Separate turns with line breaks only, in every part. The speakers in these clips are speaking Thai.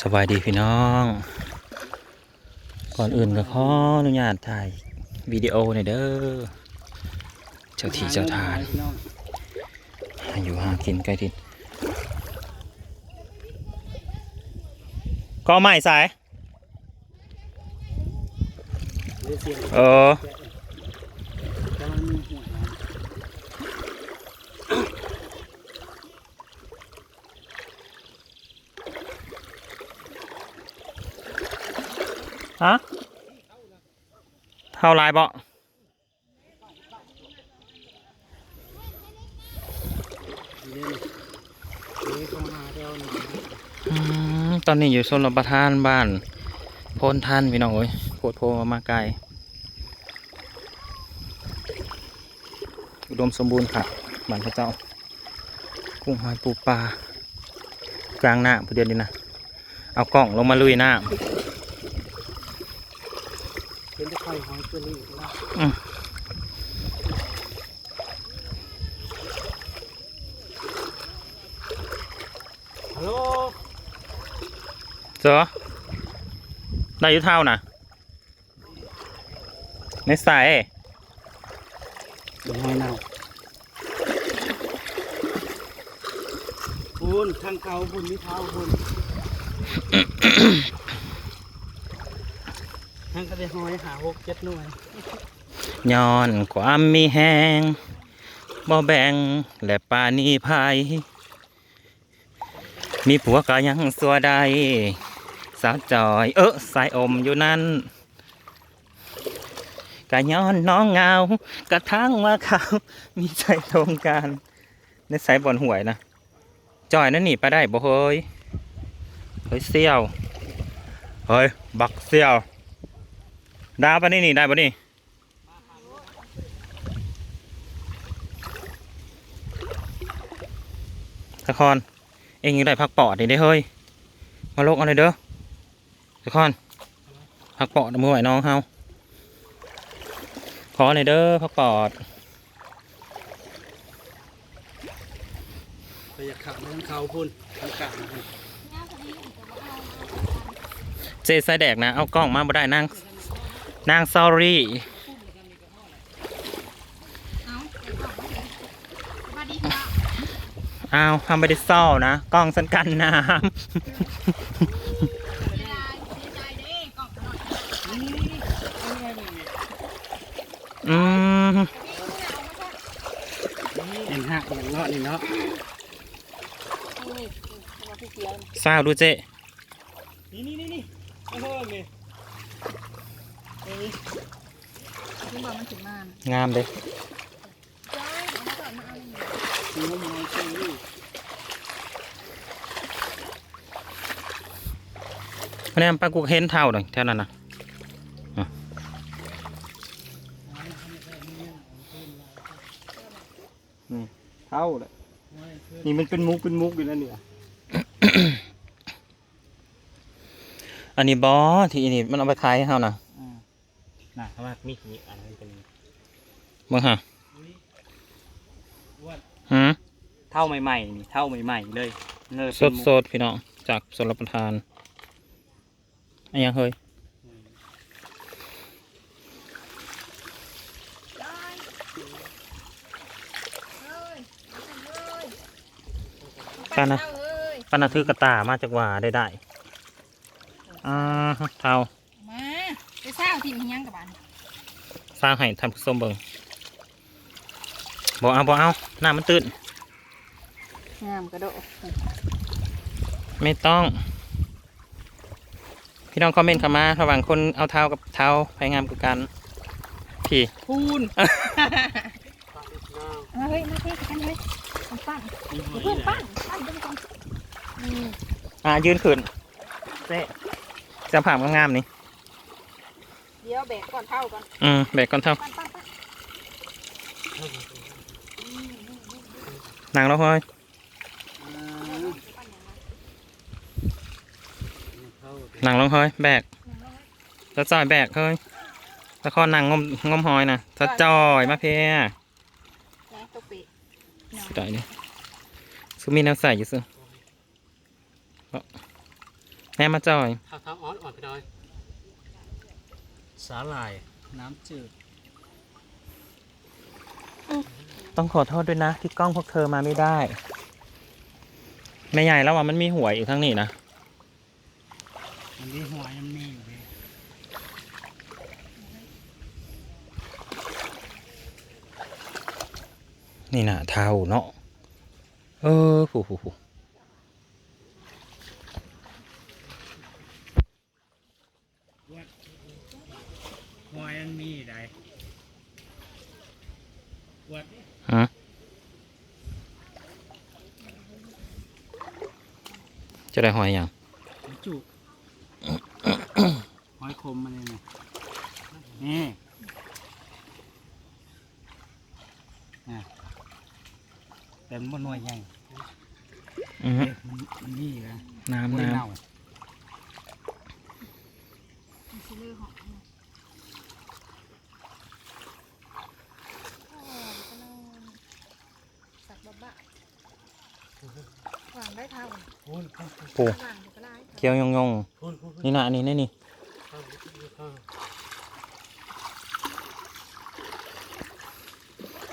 สบายดีพี่น้อง ก่อนอื่นก็ขออนุญาตถ่ายวิดีโอหน่อยเด้อ เจ้าที่เจ้าทานหาอยู่หากินใกล้ทินก็ใหม่สาย เออ ฮะเท่าไรบ่ตอนนี้อยู่ชนรประทานบ้านโพนท่านพี่น้องเอ้ยโพดโพมาไกลอุดมสมบูรณ์ค่ะบ้านพระเจ้ากุ้งหอยปูปลากลางหน้าพอเดียวนี้นะเอากล่องลงมาลุยหน้า
เป็นตะไคร้หอยเชอรี่นะ
อืม
ฮัลโหล
เจอได้อยุเท่านะในสาย
หอยเน่าคุณทางเก่าคุณมีเท้าคุณ ทางก็ได้หอยหาหกเจ็ดหน่วย
ย้อนความมีแหงบ่แบ่งและปานีภัยมีผัวก็ยังสัวใดสาวจอย เออสายอมอยู่นั่นกะย้อนน้องเงากระทั่งว่าเขามีใจตรงกันในสายบอลหวยนะจอยนั่นหนีไปได้บ่เฮ้ยเฮ้ยเสี่ยว เฮ้ย บักเสี่ยว ดาวปะนี่นี่ได้ปะนี่ตะคอนเองยังได้พักปอดนี่ได้เฮ้ยมาลกเอะไรเด้อตะคอนพักปอดมือไหวน้องเฮาขอหน่อยเด้อพักปอด
ไปอยากขับมาทางเขาคุณทางกลางคุณ
เจใส่แดกนะ เอากล้องมาบ่ได้นาง นางซอรี่
สวัสดีค่ะ
อ้าวทำไปได้ซ่อนะกล้องสันกันน้
เสียดายเสียใจเด้กล่องหน่อยำ
อืม
เห็นหักอย่างเนาะนี่เนาะ
นี่ตัวผู้เสีย
ซาวดูเจ
นี่นี่นี่นี่โอ้โห นี่
บอกมันถึงมาน
งามเลย
จ้อยเอามาก่อนมาเอาหนึ่ง
ซื้อมาซื้อั
นะปลากุกเห็นเท่าหน่อยแท่นั้นนะนี่เท่าเลยนี่มันเป็นมุกเป็นมุกอยู่แล้วเนี่ยอันนี้บอที่อันนี้มันเอาไปขายให้เฮานะ
น่ะเพราะว่ามีขีอันนั้นเป็น
มึงฮะ
อ้วน
หืม
เท่าใหม่ๆนี่เท่าใหม่ๆเลยเนิร์
สดสดๆพี่น้องจากสรประทานอันยังเฮ้ย
จ้อยเฮ้ยเอาไปเลย
ป้านะ
เอาเฮ้ย
ป้านะถือกระตามาจากว่าได้ได้อ่าเท่า
มาไปสร้างทีมยังกับบ้าน
สร้างให้ท่านผู้ชมเบิ่งบอกเอาบอกเอาหน้ามันตื่น
งามกระโดด
ไม่ต้อง พี่น้องคอมเมนต์เข้ามาระหว่างคนเอาเท้ากับเท้าพยงามกว่ากัน พี่
คูณ
มาเฮ้ยมาเฮ้ยกันเลยปั้นเพื่อนปั้นปั้นเป็นกองนี่
อ่ายืนขึ้นเจ๊จะผ่ามงามๆนี่
เดี๋ยวแบกก่อนเท่าก่อน
อืมแบกก่อนเท่า
ปั้นปั้นปั้น
นางแล้วเฮ้ยนางลงเฮ้ยแบกแล้วจอยแบกเฮ้ยแล้วข้อนางงมงมหอยนะถ้าจอยมาเพีย
นะตัวเปะ
ได้เลยซุมีน้ำใส่อยู่ซึแม่มาจอย
ข้าวเท้าอ่อนอ่อนไปหน่อย สาหร่าย น้ำจืด
ต้องขอโทษด้วยนะ ที่กล้องพวกเธอมาไม่ได้แม่ใหญ่แล้วว่ามันมีหวยอยู่ทั้งนี้นะ
มันมีหัวมันมีอยู่เลย
นี่น่ะเท่าเนาะเออผูผูผู
หัวมันมีได้วัด
ฮะ จะได้หอยอย่าง
จุกหอยคมมันเลยนะนี่นะแต่มันบ่หน่วยใหญ่
อือฮึ
เอ๊ะมันมันนี่นะ
น้ำ
บ่ได้
น้
เน่า
มีซิลเลอร์หอมนะโอ้ยก็นอนสักบ้าๆวางได้เท่า
พูนพูนำ
ปู
วางอยู่ก็ได้
เคี้ยวยงยง
พูนพูน
ๆนี่น่ะอันนี้นี่นี่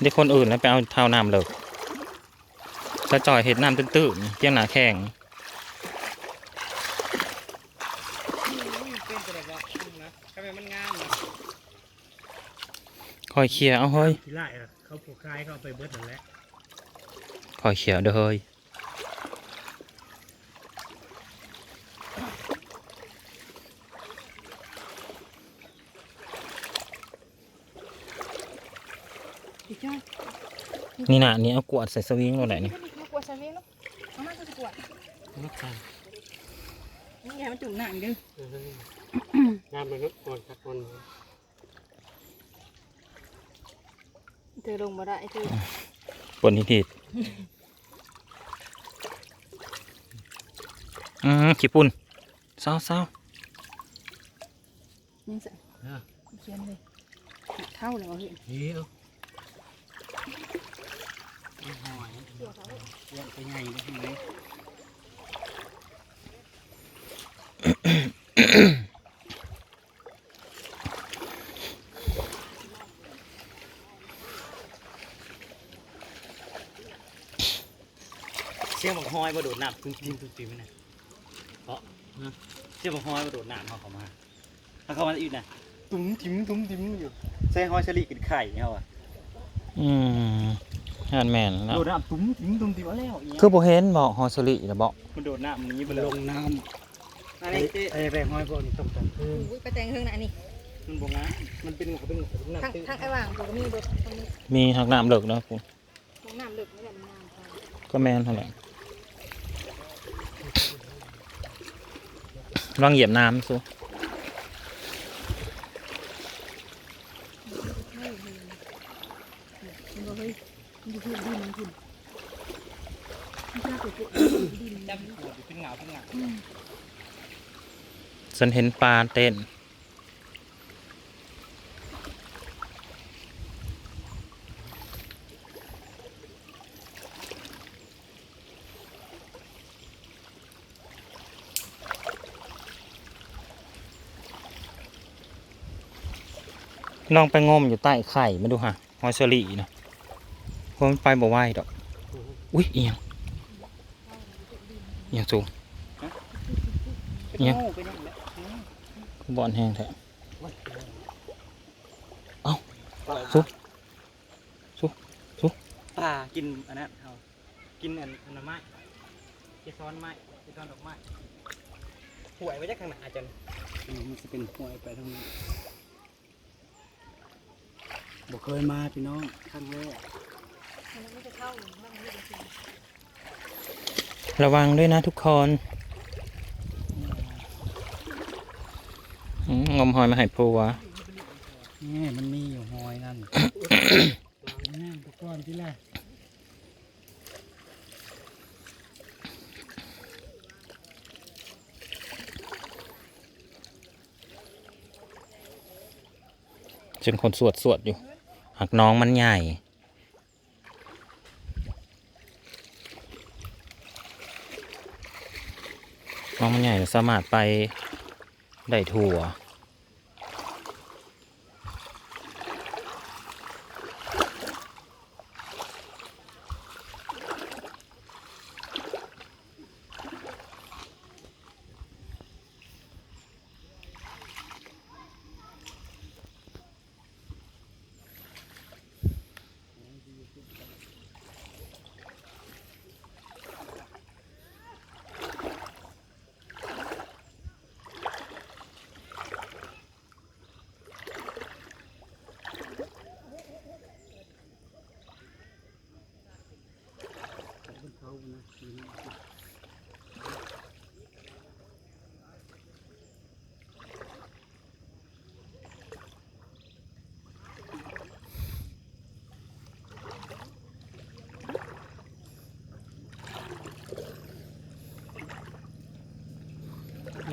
เด็กคนอื่นแล้วไปเอาเท้าน้ำเลิกจะจ่อยเห็ดน้ำตื้นๆเจียงหนาแข็ง
เป็นแต่แบบว่านะทำไมมันงามนะ
คอยเขี่ยเอาเฮ้ย
ทีไรอะเขาผูกคลายเขาเอาไปเบิดนั่นแหละ
คอยเขี่ย เด้อเฮ้ย
อีกจ้อย
นี่น่ะนนี้เอากวดใส่สวิงลงไหนนี่
มากวดใส่เลี้ยงลูกเอามาก็จะกวด
นักการ
นี่ไงมันจุ่มหนังดึง
งานมเลยนุ๊กคนครับคน
เธอลงมาได้เธอ
ปนนิดๆอืมขี้ปุ่นเศร้าเศร้า
นี่สิเขียนเลยเท่าเลยเหรอพี่
เฮ้ยเอา หอย
เกี่ยวเขาเลย
เลี้ยงไปใหญ่เลยทีนี้เชี่ยบอกหอยมาโดดน้ำตุ้งติ้งตุ้งติ้งไหมนะเพราะเชี่ยบอกหอยมาโดดน้ำเขาเข้ามาถ้าเข้ามาอีกนะตุ้มติ้มตุ้มติ้มอยู่ใส่หอยสลิดกินไข่เนี่ยว่ะ
อืมงานแม่นแล้ว
โดดน้ำตุ้มติ้มตุ้มติ้มเอาแล้วอย่างเงี้ย
คือโบเห็นบอกฮอสลิแล้วบอก
มันโดดน้ำมันนี้ไปเลยลงน้ำอะไรไอ้แบงหอยพวกนี้ต้องต้อง
อุ้ยไปแต่งเครื่องไหนนี่
มันบงน้ำมันเป็นหัวเป็นหัวเป็น
ทาง
น้ำตื้น
ทางไอ้ว่างผมก็มีรถตรงนี้
มีหักน้ำเลิกแล้วคุณ
ตรงน้ำลึกไม่ได้มันน้ำไป
ก็แม่นเท่าไหร่ลองเหยียบน้ำสู
มันบอกเฮ้ยมันอยู่ที่ดินมันคุณมันน่าจะเกิดดิน
จำหัวเป็นเงาเป็นเงา
ฉันเห็นปลาเต้น ลองไปงมอยู่ใต้ไข่มาดูฮะฮอยเชอรี่นะเพราะมันไปบ่ไหวดอก อุ้ยเอียงเอียงสูง
เป็น
เนี่ย
งูเป็นอย่างนี้
บอลแห้งแท้
ซุ
ซุซุ
ปลากินอันนั้นเอากินอันอันนั้นไม้เกสรไม้เกสรดอกไม้หวยไว้จากข้างหน้าจันมันจะเป็นหวยไปทางนี้บ่เคยมาพี่น้องครั้งแรก
มันไม่จะเข้าหรือว่ามันไม่จะเสีย
ระวังด้วยนะทุกคนอืม งมหอยมาให้ปูวะ
นี่มันมีอยู่หอยนั่นนั่นตะกอนที่แรก
จนคนสวดสวดอยู่หักน้องมันใหญ่น้องมันใหญ่สามารถไป ได้ทั่ว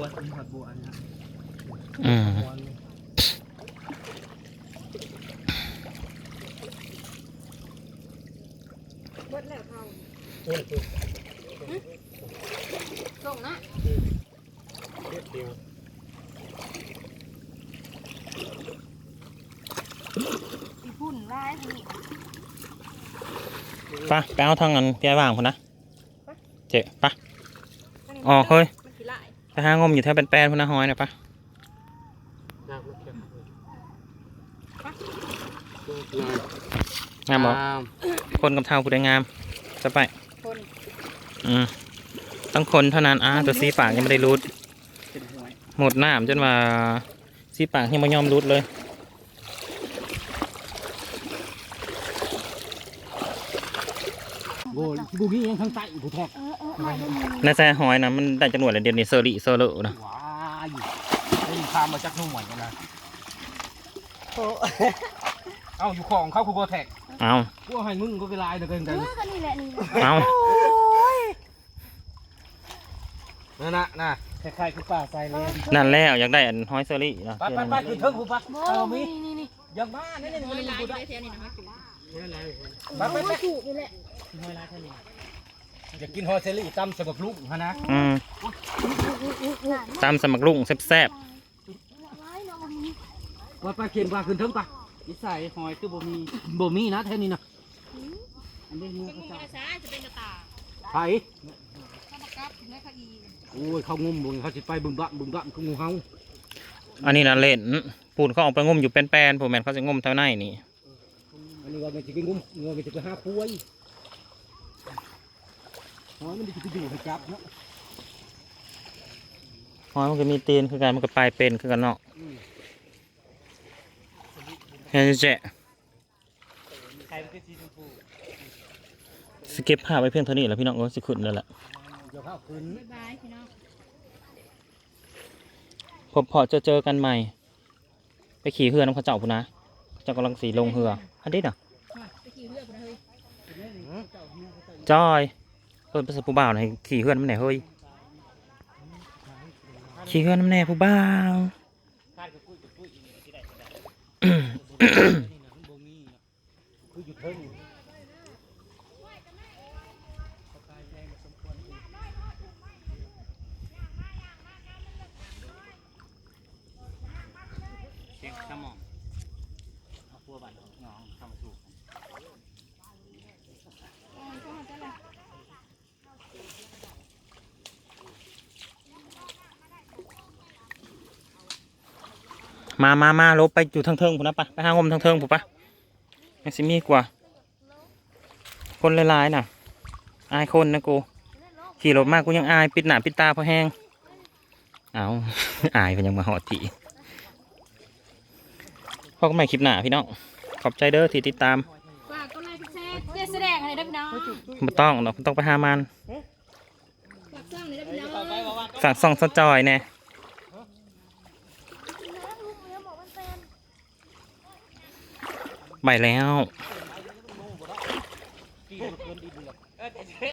วมีผัดบัวอันนี้
อืม
บดแล้วเขาส่งนะอีพุ่นร้ายพุ่นนี่
ไปะไปเอาทางนั้นพี่ไอ้วางคนนะ เจ๊ปะอ๋อเฮ้ย ไปหางมอยู่แถวเป็นแปลนพุ่นนะหอยหน่อยปะงามบอกคนกับเท่าผู้ใดงามจะไป
คน
อืมต้องคนเท่านั้นอ่าตัวซีปากยังไม่ได้รูด
เป็นหวย
หมดน้ำจนว่าซีปากยังไม่ยอมรูดเลย
โบูมี่ยังทั้งใต้กูแทก
เออเออมาได้มือ
ในแซ่หอยนะมันได้จังหวดเลยเดียวนี้เซอรี่เซอร์เลอนะ
ว้ายได้ยินข้ามมาจากนู่น่วยกันนะเอ้าอยู่ของเขาคูโบแทก
เอา
กูให้มึงก็ไปลายเด้อเกิน
เอ
กัน
อก็นี่แหละนี่
เอา
นั่นนะน่ะคล้ายๆคือป่าใส่เลย
นั่นแล้วอยากได้อันหอยเซอรี่นะ
ไปไปไปคือเทิงกูปะ
โบ
เอามี
นี่นี่
ยังบ้าเนี่
ห้อย
นี่
ลาย
กู
อยู่
ได้
นี่นะ
ไปไปไป
จุ๊บนี่แหละ
ห้อยลายเท่านี้อยากกินฮอเซลี่ตำสบับลูกฮะนะ
อืมตามสมัครลุงแซ่บ
ร้ายเนาะมันมี
ว่าไปเขียนว่าขึ้นเทิงปะนิสัยหอยคือบ่มีบ่มีนะแท่นี้นะอันนี้เนื้อ
เป็น
เขา
งู
เจ้า
กระซ้ายจะเป็นกระตา
ไผ่
ข้าวกับในข้าวอี
โอ้ยเขางุ่มบ่เขาสิไปบึ้มบะบึ้มบะคืองูเห่า
ๆอันนี้นะเล่นปูนเขาออกไปงมอยู่เป็นแปลนผมแมนเขาจะงมเท่าไหนนี่
อันนี้ว่ามันจะไปงุ่มงูมันจะไปหาป่วยหอยมันจะไปอยู่ให้จับเนาะ
หอยมันก็มีตีนคือกันมันก็ปลายเป็นคือกันเนาะเฮ้ยเจ๊
ใครมันก็สีชมพู
สเก็บภาพไว้เพียงเท่านี้แหล้วพี่น้องก็สิขึ้นแล้วแหละ
เดี๋ยวเข้าขึ้น
บ๊ายบายพี่น้อง
พบพอเจอเจอกันใหม่ ไปขี่เรือน้ำเขาเจ้าพุ่นนะเขาเจ้ากำลังสีลงเรือ อันนี้น่ะ
ไปขี่เรือไปเลย
จอยเพิ่นเป็นสผู้บ่าวหน่อยขี่เรือน้ำแหน่เฮ้ยขี่เรือน้ำแหน่ผู้บ่าว
คาดกับปุ้ยกับปุ้ยที่ใดที่ใดนี่นะมันบ่มีนะคืออยู่เทิงเช็คสมอง เอาพัวบัตรน้องทำมาถูก
มามามาลบไปอยู่ทางเทิงพุ่นะปะไปหางมทางเทิงพุ่นปะยังสิมีกว่า คนลายๆน่ะ อายคนนะกู ขี่รถมากกูยังอาย ปิดหน้าปิดตาเพราะแห้ง เอาอายเพิ่นยังมาหอดที พบกันใหม่คลิปหน้าพี่น้อง ขอบใจเด้อที่ติดตาม
ฝากก็ไลค์แชร์เจ๊แสดงอะไรได้พี่น้อง
ไม่ต้องเนาะต้องไปหามัน
ฝากซ่องเลยได้พี่น้อง
ฝากส่องสะจอยแน่ไปแล้ว